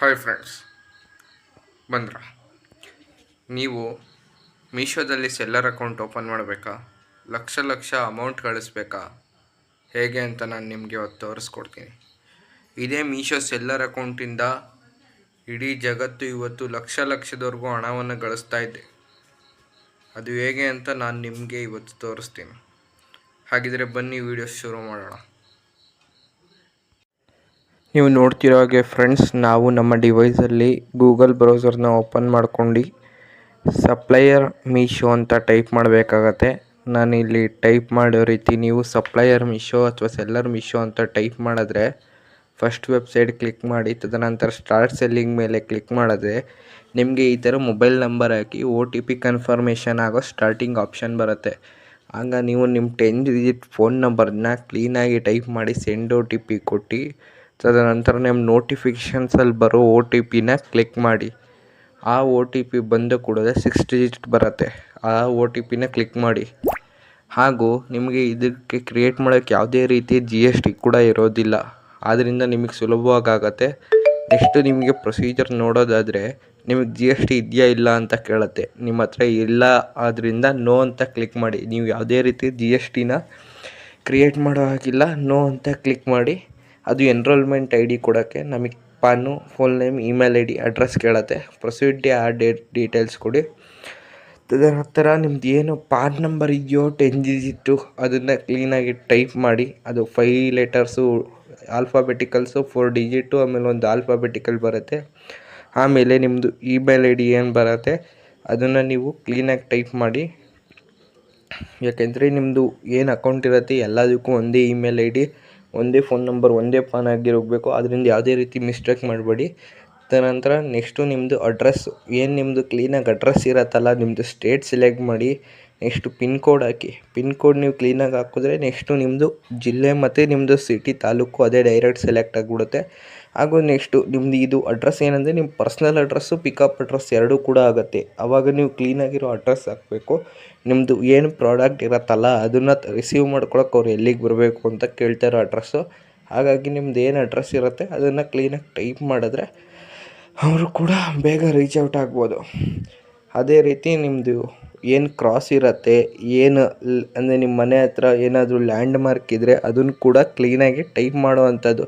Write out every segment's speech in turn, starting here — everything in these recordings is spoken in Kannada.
ಹಾಯ್ ಫ್ರೆಂಡ್ಸ್ ಬಂದ್ರ? ನೀವು ಮೀಶೋದಲ್ಲಿ ಸೆಲ್ಲರ್ ಅಕೌಂಟ್ ಓಪನ್ ಮಾಡಬೇಕಾ? ಲಕ್ಷ ಲಕ್ಷ ಅಮೌಂಟ್ ಕಳಿಸ್ಬೇಕಾ? ಹೇಗೆ ಅಂತ ನಾನು ನಿಮಗೆ ಇವತ್ತು ತೋರಿಸ್ಕೊಡ್ತೀನಿ. ಇದೇ ಮೀಶೋ ಸೆಲ್ಲರ್ ಅಕೌಂಟಿಂದ ಇಡೀ ಜಗತ್ತು ಇವತ್ತು ಲಕ್ಷ ಲಕ್ಷದವರೆಗೂ ಹಣವನ್ನು ಗಳಿಸ್ತಾ ಇದೆ. ಅದು ಹೇಗೆ ಅಂತ ನಾನು ನಿಮಗೆ ಇವತ್ತು ತೋರಿಸ್ತೀನಿ. ಹಾಗಿದ್ರೆ ಬನ್ನಿ ವಿಡಿಯೋ ಶುರು ಮಾಡೋಣ. ನೀವು ನೋಡ್ತಿರೋ ಹಾಗೆ ಫ್ರೆಂಡ್ಸ್ ನಾವು ನಮ್ಮ ಡಿವೈಸಲ್ಲಿ ಗೂಗಲ್ ಬ್ರೌಸರ್ನ ಓಪನ್ ಮಾಡ್ಕೊಂಡು ಸಪ್ಲೈಯರ್ ಮೀಶೋ ಅಂತ ಟೈಪ್ ಮಾಡಬೇಕಾಗತ್ತೆ. ನಾನು ಇಲ್ಲಿ ಟೈಪ್ ಮಾಡೋ ರೀತಿ ನೀವು ಸಪ್ಲೈಯರ್ ಮೀಶೋ ಅಥವಾ ಸೆಲ್ಲರ್ ಮೀಶೋ ಅಂತ ಟೈಪ್ ಮಾಡಿದ್ರೆ ಫಸ್ಟ್ ವೆಬ್ಸೈಟ್ ಕ್ಲಿಕ್ ಮಾಡಿ, ತದನಂತರ ಸ್ಟಾರ್ಟ್ ಸೆಲ್ಲಿಂಗ್ ಮೇಲೆ ಕ್ಲಿಕ್ ಮಾಡಿದ್ರೆ ನಿಮಗೆ ಈ ಥರ ಮೊಬೈಲ್ ನಂಬರ್ ಹಾಕಿ ಒ ಟಿ ಪಿ ಕನ್ಫರ್ಮೇಷನ್ ಆಗೋ ಸ್ಟಾರ್ಟಿಂಗ್ ಆಪ್ಷನ್ ಬರುತ್ತೆ. ಆಗ ನೀವು ನಿಮ್ಮ ಟೆನ್ ಡಿಜಿಟ್ ಫೋನ್ ನಂಬರ್ನ ಕ್ಲೀನಾಗಿ ಟೈಪ್ ಮಾಡಿ ಸೆಂಡ್ ಒ ಟಿ ಪಿ ಕೊಟ್ಟು ತದನಂತರ ನಿಮ್ಮ ನೋಟಿಫಿಕೇಷನ್ಸಲ್ಲಿ ಬರೋ ಒ ಟಿ ಪಿನ ಕ್ಲಿಕ್ ಮಾಡಿ. ಆ ಒ ಟಿ ಪಿ ಬಂದ ಕೂಡಲೇ ಸಿಕ್ಸ್ ಡಿಜಿಟ್ ಬರುತ್ತೆ. ಆ ಒ ಟಿ ಪಿನ ಕ್ಲಿಕ್ ಮಾಡಿ. ಹಾಗೂ ನಿಮಗೆ ಇದಕ್ಕೆ ಕ್ರಿಯೇಟ್ ಮಾಡೋಕ್ಕೆ ಯಾವುದೇ ರೀತಿ ಜಿ ಎಸ್ ಟಿ ಕೂಡ ಇರೋದಿಲ್ಲ. ಆದ್ದರಿಂದ ನಿಮಗೆ ಸುಲಭವಾಗತ್ತೆ. ನೆಕ್ಸ್ಟ್ ನಿಮಗೆ ಪ್ರೊಸೀಜರ್ ನೋಡೋದಾದರೆ ನಿಮಗೆ ಜಿ ಎಸ್ ಟಿ ಇದೆಯಾ ಇಲ್ಲ ಅಂತ ಕೇಳುತ್ತೆ. ನಿಮ್ಮ ಹತ್ರ ಇಲ್ಲ ಆದ್ದರಿಂದ ನೋ ಅಂತ ಕ್ಲಿಕ್ ಮಾಡಿ. ನೀವು ಯಾವುದೇ ರೀತಿ ಜಿ ಎಸ್ ಟಿನ ಕ್ರಿಯೇಟ್ ಮಾಡೋ ಹಾಗಿಲ್ಲ ನೋ ಅಂತ ಕ್ಲಿಕ್ ಮಾಡಿ. ಅದು ಎನ್ರೋಲ್ಮೆಂಟ್ ಐ ಡಿ ಕೊಡೋಕ್ಕೆ ನಮಗೆ PAN full name email I D address ಕೇಳುತ್ತೆ. ಪ್ರೊಸೀಡಿ ಆ ಡೇಟ್ ಡೀಟೇಲ್ಸ್ ಕೊಡಿ. ತದನಂತರ ನಿಮ್ದು ಏನು ಪಾನ್ ನಂಬರ್ ಇದೆಯೋ ಟೆನ್ ಡಿಜಿಟ್ಟು ಅದನ್ನು ಕ್ಲೀನಾಗಿ ಟೈಪ್ ಮಾಡಿ. ಅದು five letters alphabeticals four digit ಆಮೇಲೆ ಒಂದು ಆಲ್ಫಾಬೆಟಿಕಲ್ ಬರುತ್ತೆ. ಆಮೇಲೆ ನಿಮ್ಮದು ಇಮೇಲ್ ಐ ಡಿ ಏನು ಬರುತ್ತೆ, ಅದನ್ನು ನೀವು ಕ್ಲೀನಾಗಿ ಟೈಪ್ ಮಾಡಿ. ಯಾಕೆಂದರೆ ನಿಮ್ಮದು ಏನು ಅಕೌಂಟ್ ಇರುತ್ತೆ, ಎಲ್ಲದಕ್ಕೂ ಒಂದೇ ಇಮೇಲ್ ಐ ಡಿ ಒಂದೇ ಫೋನ್ ನಂಬರ್ ಒಂದೇ ಪಾನ್ ಆಗಿರೋಗಬೇಕು ಅದರಿಂದ ಯಾವುದೇ ರೀತಿ ಮಿಸ್ಟೇಕ್ ಮಾಡಬೇಡಿ. ತದನಂತರ ನೆಕ್ಸ್ಟು ನಿಮ್ಮದು ಅಡ್ರೆಸ್ ಏನು ನಿಮ್ಮದು ಕ್ಲೀನಾಗಿ ಅಡ್ರೆಸ್ ಇರತ್ತಲ್ಲ ನಿಮ್ಮದು ಸ್ಟೇಟ್ ಸೆಲೆಕ್ಟ್ ಮಾಡಿ ನೆಕ್ಸ್ಟು ಪಿನ್ ಕೋಡ್ ಹಾಕಿ. ಪಿನ್ ಕೋಡ್ ನೀವು ಕ್ಲೀನಾಗಿ ಹಾಕಿದ್ರೆ ನೆಕ್ಸ್ಟು ನಿಮ್ಮದು ಜಿಲ್ಲೆ ಮತ್ತು ನಿಮ್ಮದು ಸಿಟಿ ತಾಲೂಕು ಅದೇ ಡೈರೆಕ್ಟ್ ಸೆಲೆಕ್ಟ್ ಆಗಿಬಿಡುತ್ತೆ. ಹಾಗೂ ನೆಕ್ಸ್ಟು ನಿಮ್ಮದು ಇದು ಅಡ್ರೆಸ್ ಏನಂದರೆ ನಿಮ್ಮ ಪರ್ಸ್ನಲ್ ಅಡ್ರೆಸ್ಸು ಪಿಕಪ್ ಅಡ್ರೆಸ್ ಎರಡೂ ಕೂಡ ಆಗುತ್ತೆ. ಆವಾಗ ನೀವು ಕ್ಲೀನಾಗಿರೋ ಅಡ್ರೆಸ್ ಹಾಕಬೇಕು. ನಿಮ್ಮದು ಏನು ಪ್ರಾಡಕ್ಟ್ ಇರತ್ತಲ್ಲ ಅದನ್ನು ರಿಸೀವ್ ಮಾಡ್ಕೊಳಕ್ಕೆ ಅವ್ರು ಎಲ್ಲಿಗೆ ಬರಬೇಕು ಅಂತ ಕೇಳ್ತಾರೋ ಅಡ್ರೆಸ್ಸು ಹಾಗಾಗಿ ನಿಮ್ದು ಏನು ಅಡ್ರೆಸ್ ಇರುತ್ತೆ ಅದನ್ನು ಕ್ಲೀನಾಗಿ ಟೈಪ್ ಮಾಡಿದ್ರೆ ಅವರು ಕೂಡ ಬೇಗ ರೀಚ್ ಔಟ್ ಆಗ್ಬೋದು. ಅದೇ ರೀತಿ ನಿಮ್ಮದು ಏನು ಕ್ರಾಸ್ ಇರುತ್ತೆ, ಏನು ಅಂದರೆ ನಿಮ್ಮ ಮನೆ ಹತ್ರ ಏನಾದರೂ ಲ್ಯಾಂಡ್ ಮಾರ್ಕ್ ಇದ್ದರೆ ಅದನ್ನು ಕೂಡ ಕ್ಲೀನಾಗಿ ಟೈಪ್ ಮಾಡುವಂಥದ್ದು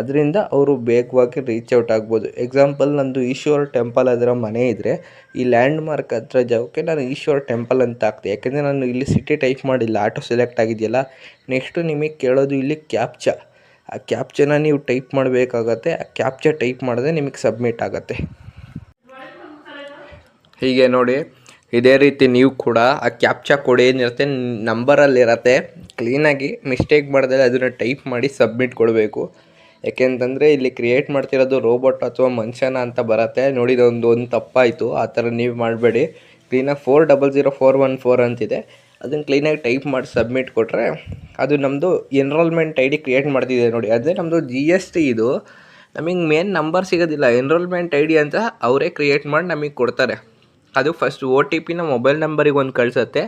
ಅದರಿಂದ ಅವರು ಬೇಗವಾಗಿ ರೀಚ್ ಔಟ್ ಆಗ್ಬೋದು. ಎಕ್ಸಾಂಪಲ್ ನಂದು ಈಶ್ವರ ಟೆಂಪಲ್ ಅದರ ಮನೆ ಇದ್ದರೆ ಈ ಲ್ಯಾಂಡ್ ಮಾರ್ಕ್ ಹತ್ರ ಜಾಗಕ್ಕೆ ನಾನು ಈಶ್ವರ ಟೆಂಪಲ್ ಅಂತ ಹಾಕ್ತೆ ಯಾಕೆಂದರೆ ನಾನು ಇಲ್ಲಿ ಸಿಟಿ ಟೈಪ್ ಮಾಡಿಲ್ಲ ಆಟೋ ಸೆಲೆಕ್ಟ್ ಆಗಿದೆಯಲ್ಲ ನೆಕ್ಸ್ಟು ನಿಮಗೆ ಕೇಳೋದು ಇಲ್ಲಿ ಕ್ಯಾಪ್ಚ ಆ ಕ್ಯಾಪ್ಚನ ನೀವು ಟೈಪ್ ಮಾಡಬೇಕಾಗತ್ತೆ, ಆ ಕ್ಯಾಪ್ಚ ಟೈಪ್ ಮಾಡಿದ್ರೆ ನಿಮಗೆ ಸಬ್ಮಿಟ್ ಆಗುತ್ತೆ. ಹೀಗೆ ನೋಡಿ, ಇದೇ ರೀತಿ ನೀವು ಕೂಡ ಆ ಕ್ಯಾಪ್ಚಾ ಕೋಡ್ ಏನಿರುತ್ತೆ ನಂಬರಲ್ಲಿರತ್ತೆ ಕ್ಲೀನಾಗಿ ಮಿಸ್ಟೇಕ್ ಮಾಡ್ದೆ ಅದನ್ನು ಟೈಪ್ ಮಾಡಿ ಸಬ್ಮಿಟ್ ಕೊಡಬೇಕು. ಯಾಕೆಂತಂದರೆ ಇಲ್ಲಿ ಕ್ರಿಯೇಟ್ ಮಾಡ್ತಿರೋದು ರೋಬೋಟ್ ಅಥವಾ ಮನುಷ್ಯನ ಅಂತ ಬರುತ್ತೆ. ನೋಡಿ ಒಂದು ಒಂದು ತಪ್ಪಾಯಿತು. ಆ ಥರ ನೀವು ಮಾಡಬೇಡಿ. ಕ್ಲೀನಾಗಿ four double zero four one four ಅಂತಿದೆ. ಅದನ್ನು ಕ್ಲೀನಾಗಿ ಟೈಪ್ ಮಾಡಿ ಸಬ್ಮಿಟ್ ಕೊಟ್ಟರೆ ಅದು ನಮ್ಮದು ಎನ್ರೋಲ್ಮೆಂಟ್ ಐ ಡಿ ಕ್ರಿಯೇಟ್ ಮಾಡ್ತಿದೆ ನೋಡಿ. ಅದೇ ನಮ್ಮದು ಜಿ ಎಸ್ ಟಿ ಇದು. ನಮಗೆ ಮೇನ್ ನಂಬರ್ ಸಿಗೋದಿಲ್ಲ. ಎನ್ರೋಲ್ಮೆಂಟ್ ಐ ಡಿ ಅಂತ ಅವರೇ ಕ್ರಿಯೇಟ್ ಮಾಡಿ ನಮಗೆ ಕೊಡ್ತಾರೆ. ಅದು ಫಸ್ಟ್ ಒ ಟಿ ಪಿನ ಮೊಬೈಲ್ ನಂಬರಿಗೆ ಒಂದು ಕಳಿಸುತ್ತೆ.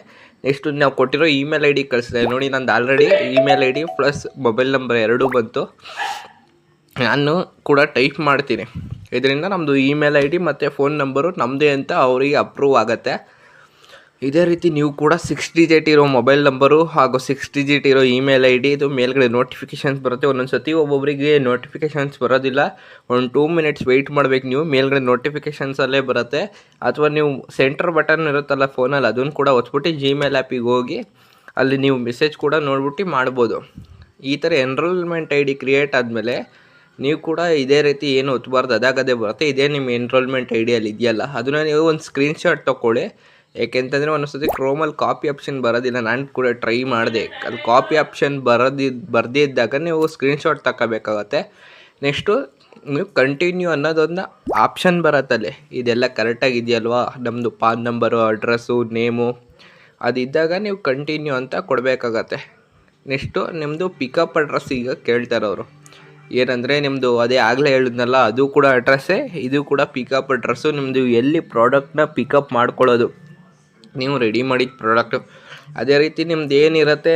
ನೆಕ್ಸ್ಟ್ ನಾವು ಕೊಟ್ಟಿರೋ ಇಮೇಲ್ ಐ ಡಿ ಕಳಿಸ್ತದೆ ನೋಡಿ, ನಂದು already email I D plus mobile number ಎರಡೂ ಬಂತು. ನಾನು ಕೂಡ ಟೈಪ್ ಮಾಡ್ತೀನಿ. ಇದರಿಂದ ನಮ್ಮದು ಇಮೇಲ್ ಐ ಡಿ ಮತ್ತು ಫೋನ್ ನಂಬರು ನಮ್ಮದೇ ಅಂತ ಅವರಿಗೆ ಅಪ್ರೂವ್ ಆಗುತ್ತೆ. ಇದೇ ರೀತಿ ನೀವು ಕೂಡ ಸಿಕ್ಸ್ ಡಿಜಿಟ್ ಇರೋ ಮೊಬೈಲ್ ನಂಬರು ಹಾಗೂ ಸಿಕ್ಸ್ ಡಿಜಿಟ್ ಇರೋ ಇಮೇಲ್ ಐ ಡಿ ಇದು ಮೇಲ್ಗಡೆ ನೋಟಿಫಿಕೇಷನ್ಸ್ ಬರುತ್ತೆ. ಒಂದೊಂದು ಸತಿ ಒಬ್ಬೊಬ್ಬರಿಗೆ ನೋಟಿಫಿಕೇಷನ್ಸ್ ಬರೋದಿಲ್ಲ. ಒಂದು ಟೂ ಮಿನಿಟ್ಸ್ ವೆಯ್ಟ್ ಮಾಡಬೇಕು ನೀವು. ಮೇಲ್ಗಡೆ ನೋಟಿಫಿಕೇಷನ್ಸಲ್ಲೇ ಬರುತ್ತೆ. ಅಥವಾ ನೀವು ಸೆಂಟರ್ ಬಟನ್ ಇರುತ್ತಲ್ಲ ಫೋನಲ್ಲಿ, ಅದನ್ನು ಕೂಡ ಒತ್ಬಿಟ್ಟು ಜಿಮೇಲ್ ಆ್ಯಪಿಗೆ ಹೋಗಿ ಅಲ್ಲಿ ನೀವು ಮೆಸೇಜ್ ಕೂಡ ನೋಡ್ಬಿಟ್ಟು ಮಾಡ್ಬೋದು. ಈ ಥರ ಎನ್ರೋಲ್ಮೆಂಟ್ ಐ ಡಿ ಕ್ರಿಯೇಟ್ ಆದಮೇಲೆ ನೀವು ಕೂಡ ಇದೇ ರೀತಿ ಏನು ಒತ್ತಬಾರ್ದು ಅದಾಗದೇ ಬರುತ್ತೆ. ಇದೇ ನಿಮ್ಮ ಎನ್ರೋಲ್ಮೆಂಟ್ ಐ ಡಿಯಲ್ಲಿ ಇದೆಯಲ್ಲ. ಅದನ್ನ ನೀವು ಒಂದು ಸ್ಕ್ರೀನ್ಶಾಟ್ ತೊಗೊಳ್ಳಿ ಏಕೆಂತಂದರೆ ಒಂದೊಂದ್ಸತಿ ಕ್ರೋಮಲ್ಲಿ ಕಾಪಿ ಆಪ್ಷನ್ ಬರೋದಿಲ್ಲ. ನಾನು ಕೂಡ ಟ್ರೈ ಮಾಡಿದೆ. ಅಲ್ಲಿ ಕಾಪಿ ಆಪ್ಷನ್ ಬರೋದಿ, ಬರದೇ ಇದ್ದಾಗ ನೀವು ಸ್ಕ್ರೀನ್ಶಾಟ್ ತಗೋಬೇಕಾಗತ್ತೆ ನೆಕ್ಸ್ಟು ನೀವು ಕಂಟಿನ್ಯೂ ಅನ್ನೋದೊಂದು ಆಪ್ಷನ್ ಬರತ್ತಲ್ಲಿ. ಇದೆಲ್ಲ ಕರೆಕ್ಟಾಗಿ ಇದೆಯಲ್ವಾ ನಮ್ಮದು ಪಾನ್ ನಂಬರು ಅಡ್ರೆಸ್ಸು ನೇಮು ಅದಿದ್ದಾಗ ನೀವು ಕಂಟಿನ್ಯೂ ಅಂತ ಕೊಡಬೇಕಾಗತ್ತೆ. ನೆಕ್ಸ್ಟು ನಿಮ್ಮದು ಪಿಕಪ್ ಅಡ್ರೆಸ್ ಈಗ ಕೇಳ್ತಾರೆ ಅವರು ಏನಂದರೆ ನಿಮ್ಮದು ಅದೇ ಆಗಲೇ ಹೇಳಿದ್ನಲ್ಲ, ಅದು ಕೂಡ ಅಡ್ರೆಸ್ಸೇ ಇದು ಕೂಡ ಪಿಕಪ್ ಅಡ್ರೆಸ್ಸು ನಿಮ್ಮದು ಎಲ್ಲಿ ಪ್ರಾಡಕ್ಟ್ನ ಪಿಕಪ್ ಮಾಡ್ಕೊಳ್ಳೋದು. ನೀವು ರೆಡಿ ಮಾಡಿದ ಪ್ರಾಡಕ್ಟು ಅದೇ ರೀತಿ ನಿಮ್ದು ಏನಿರುತ್ತೆ,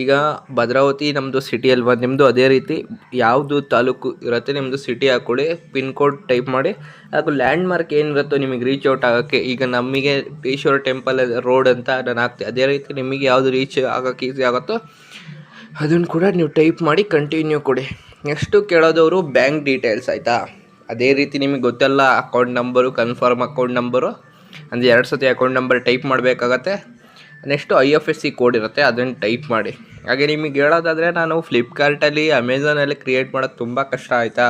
ಈಗ ಭದ್ರಾವತಿ ನಮ್ಮದು ಸಿಟಿ ಅಲ್ವಾ ನಿಮ್ಮದು ಅದೇ ರೀತಿ ಯಾವುದು ತಾಲೂಕು ಇರುತ್ತೆ ನಿಮ್ಮದು ಸಿಟಿ ಹಾಕ್ಕೊಳ್ಳಿ ಪಿನ್ ಕೋಡ್ ಟೈಪ್ ಮಾಡಿ, ಹಾಗೂ ಲ್ಯಾಂಡ್ ಮಾರ್ಕ್ ಏನಿರುತ್ತೋ ನಿಮಗೆ ರೀಚ್ ಔಟ್ ಆಗೋಕ್ಕೆ. ಈಗ ನಮಗೆ ಈಶ್ವರ ಟೆಂಪಲ್ ರೋಡ್ ಅಂತ ನಾನು ಹಾಕ್ತೆ, ಅದೇ ರೀತಿ ನಿಮಗೆ ಯಾವುದು ರೀಚ್ ಆಗೋಕ್ಕೆ ಈಸಿ ಆಗುತ್ತೋ ಅದನ್ನು ಕೂಡ ನೀವು ಟೈಪ್ ಮಾಡಿ ಕಂಟಿನ್ಯೂ ಕೊಡಿ. ನೆಕ್ಸ್ಟು ಕೇಳೋದವರು ಬ್ಯಾಂಕ್ ಡೀಟೇಲ್ಸ್ ಆಯಿತಾ? ಅದೇ ರೀತಿ ನಿಮಗೆ ಗೊತ್ತಲ್ಲ account number confirm account number ಅಂದರೆ ಎರಡು ಸತಿ ಅಕೌಂಟ್ ನಂಬರ್ ಟೈಪ್ ಮಾಡಬೇಕಾಗತ್ತೆ. Next I F S C code ಇರುತ್ತೆ, ಅದನ್ನು ಟೈಪ್ ಮಾಡಿ. ಹಾಗೆ ನಿಮಗೆ ಹೇಳೋದಾದರೆ ನಾನು ಫ್ಲಿಪ್ಕಾರ್ಟಲ್ಲಿ ಅಮೆಝಾನಲ್ಲಿ ಕ್ರಿಯೇಟ್ ಮಾಡೋದು ತುಂಬ ಕಷ್ಟ ಆಯಿತಾ?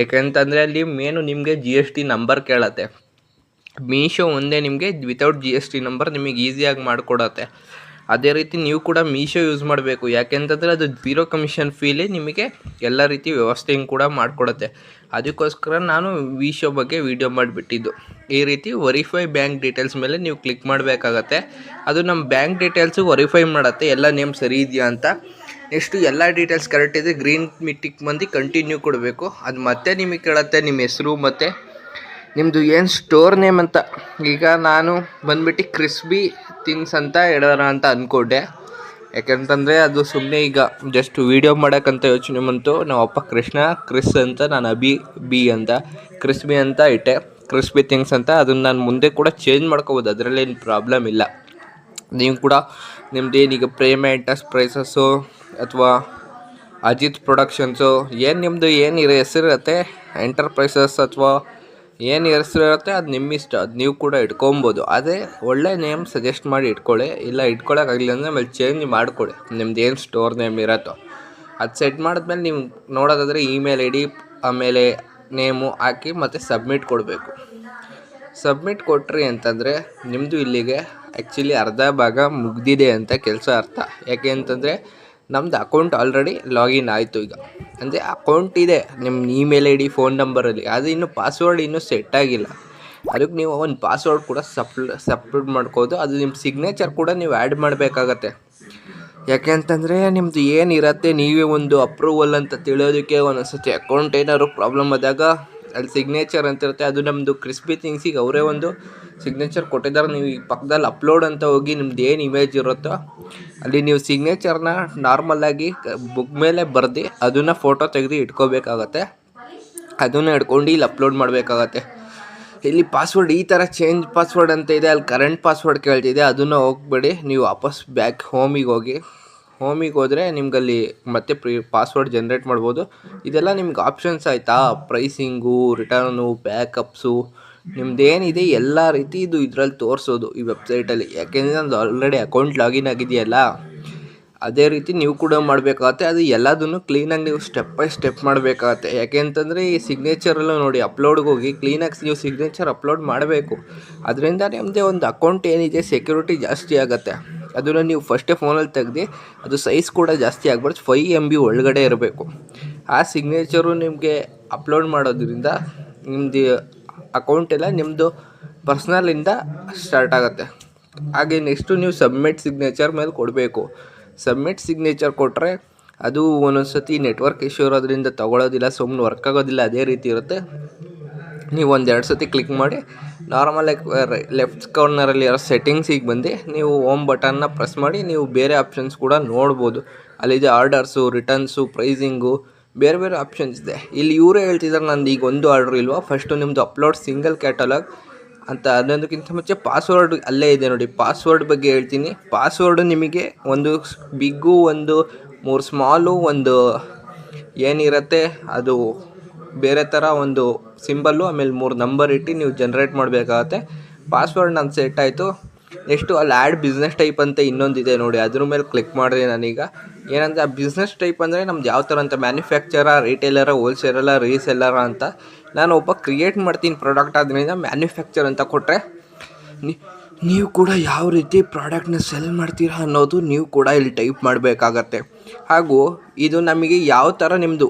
ಯಾಕೆಂತಂದರೆ ಅಲ್ಲಿ ಮೇನು ನಿಮಗೆ ಜಿ ಎಸ್ ಟಿ ನಂಬರ್ ಕೇಳತ್ತೆ. ಮೀಶೋ ಒಂದೇ ನಿಮಗೆ without G S T number ನಿಮಗೆ ಈಸಿಯಾಗಿ ಮಾಡಿಕೊಡತ್ತೆ. ಅದೇ ರೀತಿ ನೀವು ಕೂಡ ಮೀಶೋ ಯೂಸ್ ಮಾಡಬೇಕು. ಯಾಕೆಂತಂದರೆ ಅದು ಜೀರೋ ಕಮಿಷನ್ ಫೀಲಿ ನಿಮಗೆ ಎಲ್ಲ ರೀತಿ ವ್ಯವಸ್ಥೆಯನ್ನು ಕೂಡ ಮಾಡಿಕೊಡುತ್ತೆ. ಅದಕ್ಕೋಸ್ಕರ ನಾನು ಮೀಶೋ ಬಗ್ಗೆ ವೀಡಿಯೋ ಮಾಡಿಬಿಟ್ಟಿದ್ದು. ಈ ರೀತಿ ವೆರಿಫೈ ಬ್ಯಾಂಕ್ ಡೀಟೇಲ್ಸ್ ಮೇಲೆ ನೀವು ಕ್ಲಿಕ್ ಮಾಡಬೇಕಾಗತ್ತೆ. ಅದು ನಮ್ಮ ಬ್ಯಾಂಕ್ ಡೀಟೇಲ್ಸು ವೆರಿಫೈ ಮಾಡುತ್ತೆ. ಎಲ್ಲ ನೇಮ್ ಸರಿ ಇದೆಯಾ ಅಂತ. ನೆಕ್ಸ್ಟು ಎಲ್ಲ ಡೀಟೇಲ್ಸ್ ಕರೆಕ್ಟ್ ಇದೆ. ಗ್ರೀನ್ ಮಿಟ್ಟಿಕ್ ಮಂದಿ ಕಂಟಿನ್ಯೂ ಕೊಡಬೇಕು. ಅದು ಮತ್ತೆ ನಿಮಗೆ ಕೇಳುತ್ತೆ ನಿಮ್ಮ ಹೆಸರು ಮತ್ತು ನಿಮ್ಮದು ಏನು ಸ್ಟೋರ್ ನೇಮ್ ಅಂತ. ಈಗ ನಾನು ಬಂದ್ಬಿಟ್ಟು ಕ್ರಿಸ್ಬಿ ಥಿಂಗ್ಸ್ ಅಂತ ಇಡೋಣ ಅಂತ ಅಂದ್ಕೊಂಡೆ ಯಾಕೆಂತಂದರೆ ಅದು ಸುಮ್ಮನೆ ಈಗ ಜಸ್ಟ್ ವೀಡಿಯೋ ಮಾಡೋಕ್ಕಂತ ಯೋಚನೆ ಬಂತು. ನಮ್ಮ ಅಪ್ಪ ಕೃಷ್ಣ, ಕ್ರಿಸ್ ಅಂತ, ನಾನು ಅಬಿ ಬಿ ಅಂತ. ಕ್ರಿಸ್ಬಿ ಅಂತ ಇಟ್ಟೆ. ಕ್ರಿಸ್ಬಿ ಥಿಂಗ್ಸ್ ಅಂತ. ಅದನ್ನು ನಾನು ಮುಂದೆ ಕೂಡ ಚೇಂಜ್ ಮಾಡ್ಕೋಬೋದು. ಅದರಲ್ಲೇನು ಪ್ರಾಬ್ಲಮ್ ಇಲ್ಲ. ನೀವು ಕೂಡ ನಿಮ್ದು ಏನೀಗ ಪ್ರೇಮ ಎಂಟಸ್ ಪ್ರೈಸಸ್ಸು ಅಥವಾ ಅಜಿತ್ ಪ್ರೊಡಕ್ಷನ್ಸು ಏನು ನಿಮ್ಮದು ಏನು ಹೆಸರಿರುತ್ತೆ? ಎಂಟರ್ಪ್ರೈಸಸ್ ಅಥವಾ ಏನು ಹೆಸರು ಇರುತ್ತೆ ಅದು ನಿಮ್ಮ ಇಷ್ಟ ಅದು ನೀವು ಕೂಡ ಇಟ್ಕೊಬೋದು. ಅದೇ ಒಳ್ಳೆ ನೇಮ್ ಸಜೆಸ್ಟ್ ಮಾಡಿ ಇಟ್ಕೊಳ್ಳಿ. ಇಲ್ಲ ಇಟ್ಕೊಳ್ಳೋಕ್ಕಾಗಲಿಲ್ಲ ಅಂದರೆ ಆಮೇಲೆ ಚೇಂಜ್ ಮಾಡಿಕೊಳ್ಳಿ. ನಿಮ್ದು ಏನು ಸ್ಟೋರ್ ನೇಮ್ ಇರತ್ತೋ. ಅದು ಸೆಟ್ ಮಾಡಿದ್ಮೇಲೆ ನೀವು ನೋಡೋದಾದರೆ ಇಮೇಲ್ ಐ ಡಿ ಆಮೇಲೆ ನೇಮು ಹಾಕಿ ಮತ್ತು ಸಬ್ಮಿಟ್ ಕೊಡಬೇಕು. ಸಬ್ಮಿಟ್ ಕೊಟ್ರಿ ಅಂತಂದರೆ ನಿಮ್ಮದು ಇಲ್ಲಿಗೆ ಆ್ಯಕ್ಚುಲಿ ಅರ್ಧ ಭಾಗ ಮುಗ್ದಿದೆ ಅಂತ ಕೆಲಸ ಅರ್ಥ. ಯಾಕೆ ಅಂತಂದರೆ ನಮ್ಮದು ಅಕೌಂಟ್ ಆಲ್ರೆಡಿ ಲಾಗಿನ್ ಆಯಿತು ಈಗ. ಅಂದರೆ ಅಕೌಂಟ್ ಇದೆ. ನಿಮ್ಮ ಇಮೇಲ್ ಐ ಡಿ ಫೋನ್ ನಂಬರಲ್ಲಿ ಅದು ಇನ್ನೂ ಪಾಸ್ವರ್ಡ್ ಇನ್ನೂ ಸೆಟ್ ಆಗಿಲ್ಲ. ಅದಕ್ಕೆ ನೀವು ಒಂದು ಪಾಸ್ವರ್ಡ್ ಕೂಡ ಸಪ್ಲ್ ಸಪ್ರೇಟ್ ಮಾಡ್ಕೋದು ಅದು ನಿಮ್ಮ ಸಿಗ್ನೇಚರ್ ಕೂಡ ನೀವು ಆ್ಯಡ್ ಮಾಡಬೇಕಾಗತ್ತೆ. ಯಾಕೆ ಅಂತಂದರೆ ನಿಮ್ಮದು ಏನಿರತ್ತೆ, ನೀವೇ ಒಂದು ಅಪ್ರೂವಲ್ ಅಂತ ತಿಳಿಯೋದಕ್ಕೆ ಒಂದೊಂದು ಸತಿ ಅಕೌಂಟ್ ಏನಾದ್ರು ಪ್ರಾಬ್ಲಮ್ ಆದಾಗ ಅಲ್ಲಿ ಸಿಗ್ನೇಚರ್ ಅಂತ ಇರುತ್ತೆ ಅದು ನಮ್ಮದು ಕ್ರಿಸ್ಪಿ ಥಿಂಗ್ಸಿಗೆ ಅವರೇ ಒಂದು ಸಿಗ್ನೇಚರ್ ಕೊಟ್ಟಿದ್ದಾರೆ. ನೀವು ಈ ಪಕ್ಕದಲ್ಲಿ ಅಪ್ಲೋಡ್ ಅಂತ ಹೋಗಿ ನಿಮ್ದು ಏನು ಇಮೇಜ್ ಇರುತ್ತೋ ಅಲ್ಲಿ ನೀವು ಸಿಗ್ನೇಚರ್ನ ನಾರ್ಮಲಾಗಿ ಬುಕ್ ಮೇಲೆ ಬರೆದು, ಅದನ್ನು ಫೋಟೋ ತೆಗೆದು ಇಟ್ಕೋಬೇಕಾಗತ್ತೆ. ಅದನ್ನು ಇಟ್ಕೊಂಡು ಇಲ್ಲಿ ಅಪ್ಲೋಡ್ ಮಾಡಬೇಕಾಗತ್ತೆ. ಇಲ್ಲಿ ಪಾಸ್ವರ್ಡ್ ಈ ಥರ ಚೇಂಜ್ ಪಾಸ್ವರ್ಡ್ ಅಂತ ಇದೆ, ಅಲ್ಲಿ ಕರೆಂಟ್ ಪಾಸ್ವರ್ಡ್ ಕೇಳ್ತಿದೆ, ಅದನ್ನು ಹೋಗ್ಬೇಡಿ, ನೀವು ವಾಪಸ್ ಬ್ಯಾಕ್ ಹೋಮಿಗೆ ಹೋಗಿ. ಹೋಮಿಗೆ ಹೋದರೆ ನಿಮ್ಗಲ್ಲಿ ಮತ್ತೆ ಪ್ರೀ ಪಾಸ್ವರ್ಡ್ ಜನ್ರೇಟ್ ಮಾಡ್ಬೋದು. ಇದೆಲ್ಲ ನಿಮ್ಗೆ ಆಪ್ಷನ್ಸ್ ಆಯಿತಾ? ಪ್ರೈಸಿಂಗು ರಿಟರ್ನು ಬ್ಯಾಕಪ್ಸು ನಿಮ್ದೇನಿದೆ? ಎಲ್ಲ ರೀತಿ ಇದು ಇದರಲ್ಲಿ ತೋರಿಸೋದು ಈ ವೆಬ್ಸೈಟಲ್ಲಿ ಯಾಕೆಂದರೆ ನಂದು ಆಲ್ರೆಡಿ ಅಕೌಂಟ್ ಲಾಗಿನ್ ಆಗಿದೆಯಲ್ಲ? ಅದೇ ರೀತಿ ನೀವು ಕೂಡ ಮಾಡಬೇಕಾಗತ್ತೆ. ಅದು ಎಲ್ಲದನ್ನು ಕ್ಲೀನಾಗಿ ನೀವು ಸ್ಟೆಪ್ ಬೈ ಸ್ಟೆಪ್ ಮಾಡಬೇಕಾಗತ್ತೆ. ಯಾಕೆ ಅಂತಂದರೆ ಈ ಸಿಗ್ನೇಚರಲ್ಲೂ ನೋಡಿ ಅಪ್ಲೋಡ್ಗೆ ಹೋಗಿ ಕ್ಲೀನಾಗಿ ನೀವು ಸಿಗ್ನೇಚರ್ ಅಪ್ಲೋಡ್ ಮಾಡಬೇಕು. ಅದರಿಂದ ನಿಮ್ಮದೇ ಒಂದು ಅಕೌಂಟ್ ಏನಿದೆ? ಸೆಕ್ಯೂರಿಟಿ ಜಾಸ್ತಿ ಆಗುತ್ತೆ. ಅದನ್ನು ನೀವು ಫಸ್ಟೇ ಫೋನಲ್ಲಿ ತೆಗ್ದು, ಅದು ಸೈಜ್ ಕೂಡ ಜಾಸ್ತಿ ಆಗ್ಬಾರ್ದು ಫೈ ಎಂ ಬಿ ಒಳಗಡೆ ಇರಬೇಕು. ಆ ಸಿಗ್ನೇಚರು ನಿಮಗೆ ಅಪ್ಲೋಡ್ ಮಾಡೋದ್ರಿಂದ ನಿಮ್ಮದು ಅಕೌಂಟ್ ಎಲ್ಲ ನಿಮ್ಮದು ಪರ್ಸ್ನಲಿಂದ ಸ್ಟಾರ್ಟ್ ಆಗುತ್ತೆ. ಹಾಗೆ ನೆಕ್ಸ್ಟು ನೀವು ಸಬ್ಮಿಟ್ ಸಿಗ್ನೇಚರ್ ಮೇಲೆ ಕೊಡಬೇಕು. ಸಬ್ಮಿಟ್ ಸಿಗ್ನೇಚರ್ ಕೊಟ್ಟರೆ ಅದು ಒಂದೊಂದು ಸತಿ ನೆಟ್ವರ್ಕ್ ಇಶ್ಯೂ ಇರೋದ್ರಿಂದ ತೊಗೊಳೋದಿಲ್ಲ ಸುಮ್ಮನೆ ವರ್ಕ್ ಆಗೋದಿಲ್ಲ, ಅದೇ ರೀತಿ ಇರುತ್ತೆ. ನೀವು ಒಂದು ಎರಡು ಸತಿ ಕ್ಲಿಕ್ ಮಾಡಿ ನಾರ್ಮಲಾಗಿ ಲೆಫ್ಟ್ ಕಾರ್ನರಲ್ಲಿ ಇರೋ ಸೆಟ್ಟಿಂಗ್ಸಿಗೆ ಬಂದು, ನೀವು ಓಮ್ ಬಟನ್ನ ಪ್ರೆಸ್ ಮಾಡಿ, ನೀವು ಬೇರೆ ಆಪ್ಷನ್ಸ್ ಕೂಡ ನೋಡ್ಬೋದು. ಅಲ್ಲಿದೆ ಆರ್ಡರ್ಸು ರಿಟರ್ನ್ಸು ಪ್ರೈಸಿಂಗು ಬೇರೆ ಬೇರೆ ಆಪ್ಷನ್ಸ್ ಇದೆ. ಇಲ್ಲಿ ಇವರೇ ಹೇಳ್ತಿದ್ದಾರೆ ನಂದು ಈಗ ಒಂದು ಆರ್ಡ್ರ್ ಇಲ್ವಾ? ಫಸ್ಟು ನಿಮ್ಮದು ಅಪ್ಲೋಡ್ ಸಿಂಗಲ್ ಕ್ಯಾಟಲಾಗ್ ಅಂತ, ಅದೊಂದಕ್ಕಿಂತ ಮುಂಚೆ ಪಾಸ್ವರ್ಡ್ ಅಲ್ಲೇ ಇದೆ ನೋಡಿ. ಪಾಸ್ವರ್ಡ್ ಬಗ್ಗೆ ಹೇಳ್ತೀನಿ. ಪಾಸ್ವರ್ಡು ನಿಮಗೆ ಒಂದು ಬಿಗ್ಗು ಒಂದು ಮೂರು ಸ್ಮಾಲು ಒಂದು ಏನಿರುತ್ತೆ, ಅದು ಬೇರೆ ಥರ ಒಂದು ಸಿಂಬಲ್ಲು, ಆಮೇಲೆ ಮೂರು ನಂಬರ್ ಇಟ್ಟು ನೀವು ಜನ್ರೇಟ್ ಮಾಡಬೇಕಾಗತ್ತೆ. ಪಾಸ್ವರ್ಡ್ ನಾನು ಸೆಟ್ ಆಯಿತು. ನೆಕ್ಸ್ಟು ಅಲ್ಲಿ ಆ್ಯಡ್ ಬಿಸ್ನೆಸ್ ಟೈಪ್ ಅಂತ ಇನ್ನೊಂದಿದೆ ನೋಡಿ. ಅದ್ರ ಮೇಲೆ ಕ್ಲಿಕ್ ಮಾಡಿದೆ ನಾನೀಗ. ಏನಂದರೆ ಆ ಬಿಸ್ನೆಸ್ ಟೈಪ್ ಅಂದರೆ ನಮ್ದು ಯಾವ ಥರ ಅಂತ ಮ್ಯಾನುಫ್ಯಾಕ್ಚರ ರಿಟೇಲರ ಹೋಲ್ಸೇಲರ ರೀಸೆಲ್ಲರ ಅಂತ. ನಾನು ಒಬ್ಬ ಕ್ರಿಯೇಟ್ ಮಾಡ್ತೀನಿ ಪ್ರಾಡಕ್ಟ್ ಆದ್ದರಿಂದ ಮ್ಯಾನುಫ್ಯಾಕ್ಚರ್ ಅಂತ ಕೊಟ್ಟರೆ ನೀವು ಕೂಡ ಯಾವ ರೀತಿ ಪ್ರಾಡಕ್ಟ್ನ ಸೆಲ್ ಮಾಡ್ತೀರಾ ಅನ್ನೋದು ನೀವು ಕೂಡ ಇಲ್ಲಿ ಟೈಪ್ ಮಾಡಬೇಕಾಗತ್ತೆ. ಹಾಗೂ ಇದು ನಮಗೆ ಯಾವ ಥರ ನಿಮ್ಮದು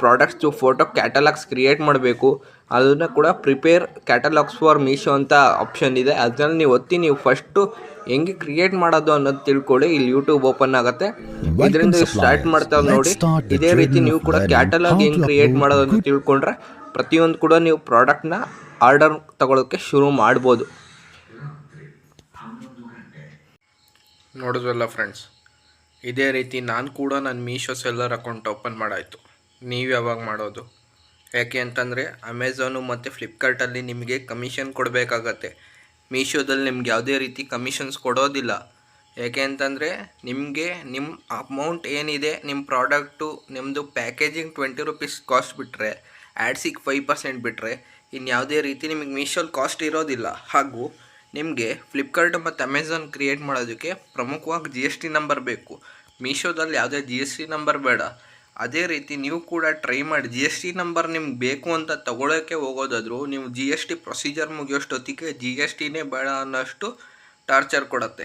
ಪ್ರಾಡಕ್ಟ್ಸು ಫೋಟೋ ಕ್ಯಾಟಲಾಗ್ಸ್ ಕ್ರಿಯೇಟ್ ಮಾಡಬೇಕು. ಅದನ್ನು ಕೂಡ ಪ್ರಿಪೇರ್ ಕ್ಯಾಟಲಾಗ್ಸ್ ಫಾರ್ ಮೀಶೋ ಅಂತ ಆಪ್ಷನ್ ಇದೆ. ಅದರಲ್ಲಿ ನೀವು ಒತ್ತಿ ನೀವು ಫಸ್ಟು ಹೆಂಗೆ ಕ್ರಿಯೇಟ್ ಮಾಡೋದು ಅನ್ನೋದು ತಿಳ್ಕೊಳ್ಳಿ. ಇಲ್ಲಿ ಯೂಟ್ಯೂಬ್ ಓಪನ್ ಆಗುತ್ತೆ. ಇದರಿಂದ ಸ್ಟಾರ್ಟ್ ಮಾಡ್ತಾ ನೋಡಿ. ಇದೇ ರೀತಿ ನೀವು ಕೂಡ ಕ್ಯಾಟಲಾಗ್ ಹೆಂಗೆ ಕ್ರಿಯೇಟ್ ಮಾಡೋದು ಅಂತ ತಿಳ್ಕೊಂಡ್ರೆ ಪ್ರತಿಯೊಂದು ಕೂಡ ನೀವು ಪ್ರಾಡಕ್ಟ್ನ ಆರ್ಡರ್ ತಗೊಳ್ಳೋಕ್ಕೆ ಶುರು ಮಾಡ್ಬೋದು. ನೋಡಿದ್ವಲ್ಲ ಫ್ರೆಂಡ್ಸ್ ಇದೇ ರೀತಿ ನಾನು ಕೂಡ ನನ್ನ ಮೀಶೋ ಸೆಲ್ಲರ್ ಅಕೌಂಟ್ ಓಪನ್ ಮಾಡಾಯಿತು. ನೀವು ಯಾವಾಗ ಮಾಡೋದು? ಯಾಕೆ ಅಂತಂದರೆ ಅಮೆಝಾನು ಮತ್ತು ಫ್ಲಿಪ್ಕಾರ್ಟಲ್ಲಿ ನಿಮಗೆ ಕಮಿಷನ್ ಕೊಡಬೇಕಾಗತ್ತೆ. ಮೀಶೋದಲ್ಲಿ ನಿಮ್ಗೆ ಯಾವುದೇ ರೀತಿ ಕಮಿಷನ್ಸ್ ಕೊಡೋದಿಲ್ಲ. ಯಾಕೆ ಅಂತಂದರೆ, ನಿಮಗೆ ನಿಮ್ಮ ಅಮೌಂಟ್ ಏನಿದೆ ನಿಮ್ಮ ಪ್ರಾಡಕ್ಟು ನಿಮ್ಮದು ಪ್ಯಾಕೇಜಿಂಗ್ ಟ್ವೆಂಟಿ ರುಪೀಸ್ ಕಾಸ್ಟ್ ಬಿಟ್ಟರೆ ಆ್ಯಡ್ಸಿಗೆ ಫೈವ್ ಪರ್ಸೆಂಟ್ ಬಿಟ್ಟರೆ ಇನ್ನು ಯಾವುದೇ ರೀತಿ ನಿಮಗೆ ಮೀಶೋಲ್ಲಿ ಕಾಸ್ಟ್ ಇರೋದಿಲ್ಲ. ಹಾಗೂ ನಿಮಗೆ ಫ್ಲಿಪ್ಕಾರ್ಟ್ ಮತ್ತು ಅಮೆಝಾನ್ ಕ್ರಿಯೇಟ್ ಮಾಡೋದಕ್ಕೆ ಪ್ರಮುಖವಾಗಿ ಜಿ ಎಸ್ ಟಿ ನಂಬರ್ ಬೇಕು. ಮೀಶೋದಲ್ಲಿ ಯಾವುದೇ ಜಿ ಎಸ್ ಟಿ ನಂಬರ್ ಬೇಡ. ಅದೇ ರೀತಿ ನೀವು ಕೂಡ ಟ್ರೈ ಮಾಡಿ ಜಿ ಎಸ್ ಟಿ ನಂಬರ್ ನಿಮ್ಗೆ ಬೇಕು ಅಂತ ತಗೊಳ್ಳೋಕ್ಕೆ ಹೋಗೋದಾದರೂ ನೀವು ಜಿ ಎಸ್ ಟಿ ಪ್ರೊಸೀಜರ್ ಮುಗಿಯೋಷ್ಟೊತ್ತಿಗೆ ಜಿ ಎಸ್ ಟಿನೇ ಬೇಡ ಅನ್ನೋಷ್ಟು ಟಾರ್ಚರ್ ಕೊಡುತ್ತೆ.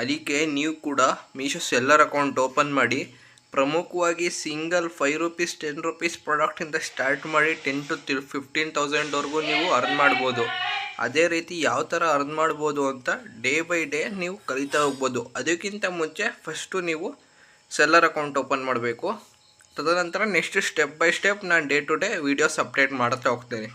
ಅದಕ್ಕೆ ನೀವು ಕೂಡ ಮೀಶೋ ಸೆಲ್ಲರ್ ಅಕೌಂಟ್ ಓಪನ್ ಮಾಡಿ ಪ್ರಮುಖವಾಗಿ single five rupees ten rupees ಪ್ರಾಡಕ್ಟಿಂದ start ಮಾಡಿ ಟೆನ್ ಟು ತಿ ಫಿಫ್ಟೀನ್ ತೌಸಂಡ್ವರೆಗೂ ನೀವು ಅರ್ನ್ ಮಾಡ್ಬೋದು. ಅದೇ ರೀತಿ ಯಾವ ಥರ ಅರ್ನ್ ಮಾಡ್ಬೋದು ಅಂತ ಡೇ ಬೈ ಡೇ ನೀವು ಕಲಿತಾ ಹೋಗ್ಬೋದು. ಅದಕ್ಕಿಂತ ಮುಂಚೆ ಫಸ್ಟು ನೀವು ಸೆಲ್ಲರ್ ಅಕೌಂಟ್ ಓಪನ್ ಮಾಡಬೇಕು. ತದನಂತರ ನೆಕ್ಸ್ಟ್ ಸ್ಟೆಪ್ ಬೈ ಸ್ಟೆಪ್ ನಾನು day to day videos update ಮಾಡ್ತಾ ಹೋಗ್ತೀನಿ.